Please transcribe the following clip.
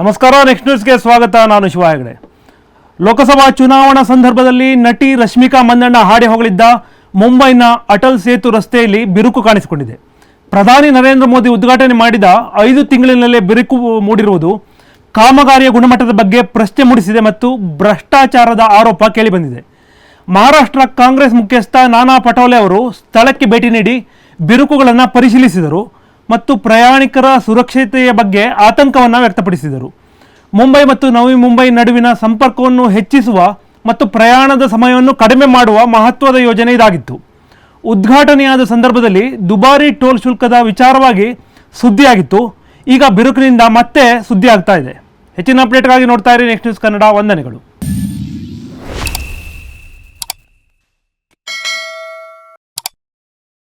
ನಮಸ್ಕಾರ ನೆಕ್ಸ್ಟ್ ನ್ಯೂಸ್ಗೆ ಸ್ವಾಗತ. ನಾನು ಶಿವ ಹೆಗಡೆ. ಲೋಕಸಭಾ ಚುನಾವಣಾ ಸಂದರ್ಭದಲ್ಲಿ ನಟಿ ರಶ್ಮಿಕಾ ಮಂದಣ್ಣ ಹಾಡಿ ಹೊಗಳಿದ್ದ ಮುಂಬೈನ ಅಟಲ್ ಸೇತು ರಸ್ತೆಯಲ್ಲಿ ಬಿರುಕು ಕಾಣಿಸಿಕೊಂಡಿದೆ. ಪ್ರಧಾನಿ ನರೇಂದ್ರ ಮೋದಿ ಉದ್ಘಾಟನೆ ಮಾಡಿದ ಐದು ತಿಂಗಳಿನಲ್ಲೇ ಬಿರುಕು ಮೂಡಿರುವುದು ಕಾಮಗಾರಿಯ ಗುಣಮಟ್ಟದ ಬಗ್ಗೆ ಪ್ರಶ್ನೆ ಮೂಡಿಸಿದೆ ಮತ್ತು ಭ್ರಷ್ಟಾಚಾರದ ಆರೋಪ ಕೇಳಿಬಂದಿದೆ. ಮಹಾರಾಷ್ಟ್ರ ಕಾಂಗ್ರೆಸ್ ಮುಖ್ಯಸ್ಥ ನಾನಾ ಪಟೋಲೆ ಅವರು ಸ್ಥಳಕ್ಕೆ ಭೇಟಿ ನೀಡಿ ಬಿರುಕುಗಳನ್ನು ಪರಿಶೀಲಿಸಿದರು. ಮತ್ತು ಪ್ರಯಾಣಿಕರ ಸುರಕ್ಷತೆಯ ಬಗ್ಗೆ ಆತಂಕವನ್ನು ವ್ಯಕ್ತಪಡಿಸಿದರು. ಮುಂಬೈ ಮತ್ತು ನವಿ ಮುಂಬೈ ನಡುವಿನ ಸಂಪರ್ಕವನ್ನು ಹೆಚ್ಚಿಸುವ ಮತ್ತು ಪ್ರಯಾಣದ ಸಮಯವನ್ನು ಕಡಿಮೆ ಮಾಡುವ ಮಹತ್ವದ ಯೋಜನೆ ಇದಾಗಿತ್ತು. ಉದ್ಘಾಟನೆಯಾದ ಸಂದರ್ಭದಲ್ಲಿ ದುಬಾರಿ ಟೋಲ್ ಶುಲ್ಕದ ವಿಚಾರವಾಗಿ ಸುದ್ದಿಯಾಗಿತ್ತು. ಈಗ ಬಿರುಕಿನಿಂದ ಮತ್ತೆ ಸುದ್ದಿ ಆಗ್ತಾ ಇದೆ. ಹೆಚ್ಚಿನ ಅಪ್ಡೇಟ್ಗಾಗಿ ನೋಡ್ತಾ ಇರಿ ನೆಕ್ಸ್ಟ್ ನ್ಯೂಸ್ ಕನ್ನಡ ವಂದನೆಗಳು.